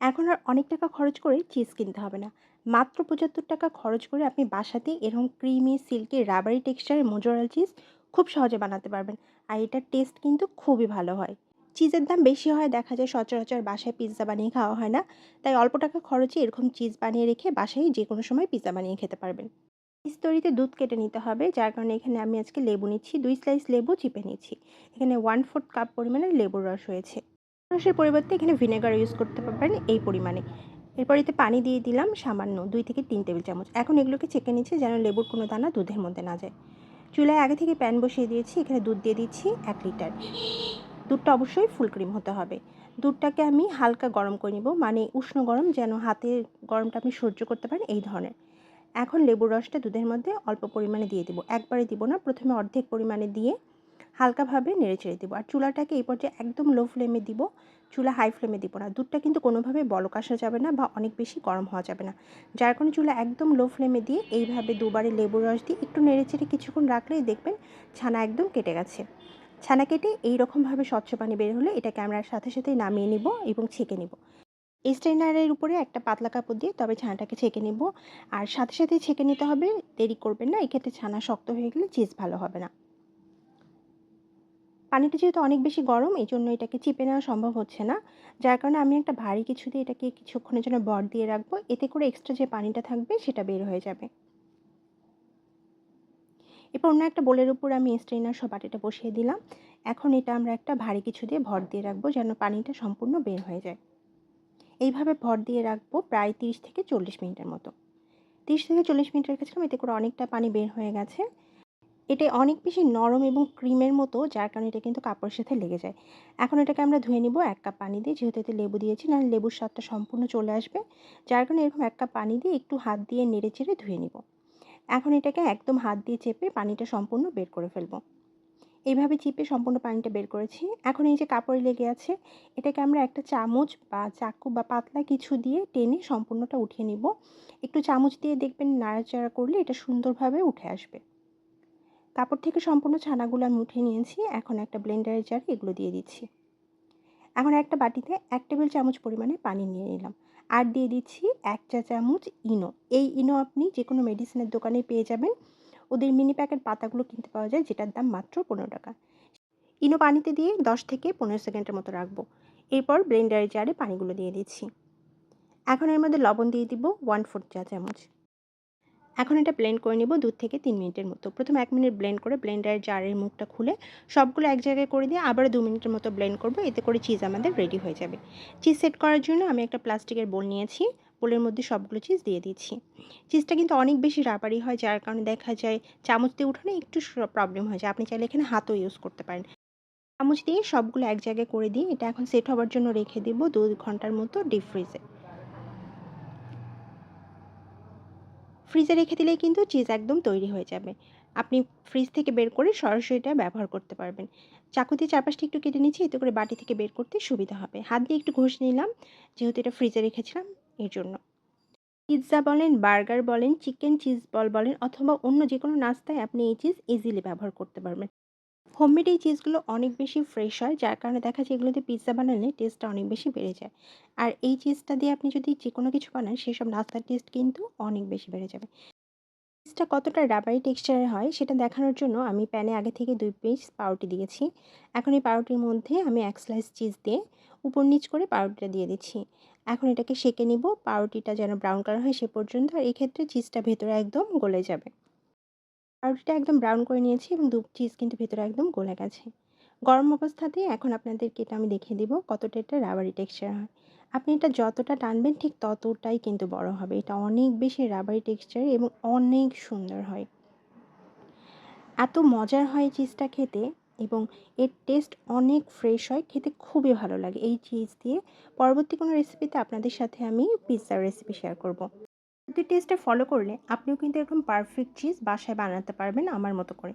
এখন আর অনেক টাকা খরচ করে চিজ কিনতে হবে না। মাত্র পঁচাত্তর টাকা খরচ করে আপনি বাসাতেই এরকম ক্রিমি, সিল্কি, রাবারি টেক্সচারের মোজোরাল চিজ খুব সহজে বানাতে পারবেন। আর এটার টেস্ট কিন্তু খুবই ভালো হয়। চিজের দাম বেশি হয়, দেখা যায় সচরাচর বাসায় পিৎজা বানিয়ে খাওয়া হয় না। তাই অল্প টাকা খরচে এরকম চিজ বানিয়ে রেখে বাসায় যে কোনো সময় পিৎজা বানিয়ে খেতে পারবেন। চিজ তৈরিতে দুধ কেটে নিতে হবে, যার কারণে এখানে আমি আজকে লেবু নিচ্ছি। দুই স্লাইস লেবু চিপে নিচ্ছি। এখানে ওয়ান ফোর্থ কাপ পরিমাণে লেবুর রস হয়েছে রসের পরিবর্তে এখানে ভিনেগার ইউজ করতে পারবেন এই পরিমাণে। এরপর এতে পানি দিয়ে দিলাম সামান্য দুই থেকে তিন টেবিল চামচ। এখন এগুলোকে চেকে নিচ্ছি যেন লেবুর কোনো দানা দুধের মধ্যে না যায়। চুলায় আগে থেকে প্যান বসিয়ে দিয়েছি, এখানে দুধ দিয়ে দিচ্ছি এক লিটার। দুধটা অবশ্যই ফুল ক্রিম হতে হবে। দুধটাকে আমি হালকা গরম করে নিব মানে উষ্ণ গরম যেন হাতের গরমটা আপনি সহ্য করতে পারেন এই ধরনের। এখন লেবুর রসটা দুধের মধ্যে অল্প পরিমাণে দিয়ে দিব। একবারে দিব না, প্রথমে অর্ধেক পরিমাণে দিয়ে হালকাভাবে নেড়ে চেড়ে দেবো। আর চুলাটাকে এই পর্যায়ে একদম লো ফ্লেমে দিব। চুলা হাই ফ্লেমে দিব না। দুধটা কিন্তু কোনোভাবে বলক আসা যাবে না বা অনেক বেশি গরম হওয়া যাবে না। যার কারণে চুলা একদম লো ফ্লেমে দিয়ে এইভাবে দুবারে লেবুর রস দিয়ে একটু নেড়ে চেড়ে কিছুক্ষণ রাখলেই দেখবেন ছানা একদম কেটে গেছে। ছানা কেটে এই রকমভাবে স্বচ্ছ পানি বের হলে এটা ক্যামেরার সাথে সাথেই নামিয়ে নিব এবং ছেঁকে নিব। স্ট্রেনারের উপরে একটা পাতলা কাপড় দিয়ে তবে ছানাটাকে ছেঁকে নেব। আর সাথে সাথে ছেঁকে নিতে হবে। দেরি করবেন না। এক্ষেত্রে ছানা শক্ত হয়ে গেলে চিজ ভালো হবে না। পানিটা যেহেতু অনেক বেশি গরম এই জন্য এটাকে চিপে নেওয়া সম্ভব হচ্ছে না। যার কারণে আমি একটা ভারী কিছু দিয়ে এটাকে কিছুক্ষণের জন্য বর দিয়ে রাখব। এতে করে এক্সট্রা যে পানিটা থাকবে, সেটা বের হয়ে যাবে। এরপর অন্য একটা বোলের উপর আমি স্ট্রেনার সব বাটিটা বসিয়ে দিলাম। এখন এটা আমরা একটা ভারী কিছু দিয়ে ভর দিয়ে রাখব যেন পানিটা সম্পূর্ণ বের হয়ে যায়। এইভাবে ভর দিয়ে রাখব প্রায় তিরিশ থেকে চল্লিশ মিনিটের মতো। তিরিশ থেকে চল্লিশ মিনিটের কাছে এতে করে অনেকটা পানি বের হয়ে গেছে। এটা অনেক বেশি নরম এবং ক্রিমের মতো, যার কারণে এটা কিন্তু কাপড়ের সাথে লেগে যায়। এখন এটাকে আমরা ধুয়ে নিব এক কাপ পানি দিয়ে, যেহেতু এতে লেবু দিয়েছি, নাহলে লেবুর স্বাদটা সম্পূর্ণ চলে আসবে। যার কারণে এরকম এক কাপ পানি দিয়ে একটু হাত দিয়ে নেড়ে চেড়ে ধুয়ে নিব। এখন এটাকে একদম হাত দিয়ে চেপে পানিটা সম্পূর্ণ বের করে ফেলব। এইভাবে চিপে সম্পূর্ণ পানিটা বের করেছি। এখন এই যে কাপড়ে লেগে আছে, এটাকে আমরা একটা চামচ বা চাকু বা পাতলা কিছু দিয়ে টেনে সম্পূর্ণটা উঠিয়ে নিব। একটু চামচ দিয়ে দেখবেন নাড়াচাড়া করলে এটা সুন্দরভাবে উঠে আসবে। কাপড় থেকে সম্পূর্ণ ছানাগুলো আমি উঠিয়ে নিয়েছি। এখন একটা ব্লেন্ডারের জারে এগুলো দিয়ে দিচ্ছি। এখন একটা বাটিতে এক টেবিল চামচ পরিমাণে পানি নিয়ে নিলাম। আর দিয়ে দিচ্ছি এক চা চামচ ইনো। এই ইনো আপনি যে কোনো মেডিসিনের দোকানে পেয়ে যাবেন। ওদের মিনি প্যাকেট পাতাগুলো কিনতে পাওয়া যায়, যেটার দাম মাত্র পনেরো টাকা। ইনো পানিতে দিয়ে দশ থেকে পনেরো সেকেন্ডের মতো রাখব। এরপর ব্লেন্ডারের জারে পানিগুলো দিয়ে দিচ্ছি। এখন এর মধ্যে লবণ দিয়ে দিব ওয়ান ফোর চা চামচ। এখন এটা ব্লেন্ড করে নিব দু থেকে তিন মিনিটের মতো। প্রথম এক মিনিট ব্লেন্ড করে ব্লেন্ডারের জারের মুখটা খুলে সবগুলো এক জায়গায় করে দিয়ে আবার দু মিনিটের মতো ব্লেন্ড করব। এতে করে চিজ আমাদের রেডি হয়ে যাবে। চিজ সেট করার জন্য আমি একটা প্লাস্টিকের বোল নিয়েছি। বোলের মধ্যে সবগুলো চিজ দিয়ে দিচ্ছি। চিজটা কিন্তু অনেক বেশি রাবারি হয়, যার কারণে দেখা যায় চামচ দিয়ে উঠানো একটু প্রবলেম হয়ে যায়। আপনি চাইলে এখানে হাতও ইউজ করতে পারেন। চামচ দিয়ে সবগুলো এক জায়গায় করে দিয়ে এটা এখন সেট হওয়ার জন্য রেখে দেবো দু ঘণ্টার মতো ডিপ ফ্রিজে ফ্রিজে রেখে দিলেই কিন্তু চিজ একদম তৈরি হয়ে যাবে। আপনি ফ্রিজ থেকে বের করে সরাসরি এটা ব্যবহার করতে পারবেন। চাকু দিয়ে একটু কেটে নিচ্ছি, এতে করে বাটি থেকে বের করতে সুবিধা হবে। হাত দিয়ে একটু ঘষে নিলাম, যেহেতু এটা ফ্রিজে রেখেছিলাম এর জন্য। পিৎজা বলেন বার্গার বলেন চিকেন চিজ বল বলেন, অথবা অন্য যে কোনো নাস্তায় আপনি এই চিজ ইজিলি ব্যবহার করতে পারবেন। হোমমেড এই চিজগুলো অনেক বেশি ফ্রেশ হয়, যার কারণে দেখা যায় এগুলোতে পিৎজা বানালে টেস্টটা অনেক বেশি বেড়ে যায়। আর এই চিজটা দিয়ে আপনি যদি যে কোনো কিছু বানান, সেসব নাস্তার টেস্ট কিন্তু অনেক বেশি বেড়ে যাবে। চিজটা কতটা রাবারি টেক্সচারের হয়, সেটা দেখানোর জন্য আমি প্যানে আগে থেকে দুই পিস পাউরুটি দিয়েছি। এখন এই পাউরুটির মধ্যে আমি এক স্লাইস চিজ দিয়ে উপর নিচ করে পাউরুটিটা দিয়ে দিচ্ছি। এখন এটাকে সেকে নিব, পাউরুটিটা যেন ব্রাউন কালার হয় সে পর্যন্ত, আর এক্ষেত্রে চিজটা ভেতরে একদম গলে যাবে। পাউরুটিটা একদম ব্রাউন করে নিয়েছি এবং দু চিজ কিন্তু ভেতরে একদম গলে গেছে। গরম অবস্থাতেই এখন আপনাদেরকে এটা আমি দেখিয়ে দিব কতটা এটা রাবারি টেক্সচার হয়। আপনি এটা যতটা টানবেন ঠিক ততটাই কিন্তু বড় হবে। এটা অনেক বেশি রাবারি টেক্সচার এবং অনেক সুন্দর হয়। এত মজার হয় চিজটা খেতে এবং এর টেস্ট অনেক ফ্রেশ হয়, খেতে খুবই ভালো লাগে। এই চিজ দিয়ে পরবর্তী কোনো রেসিপিতে আপনাদের সাথে আমি পিৎজার রেসিপি শেয়ার করব। যদি টেস্টটা ফলো করলে, আপনিও কিন্তু এরকম পারফেক্ট চিজ বাসায় বানাতে পারবেন আমার মতো করে।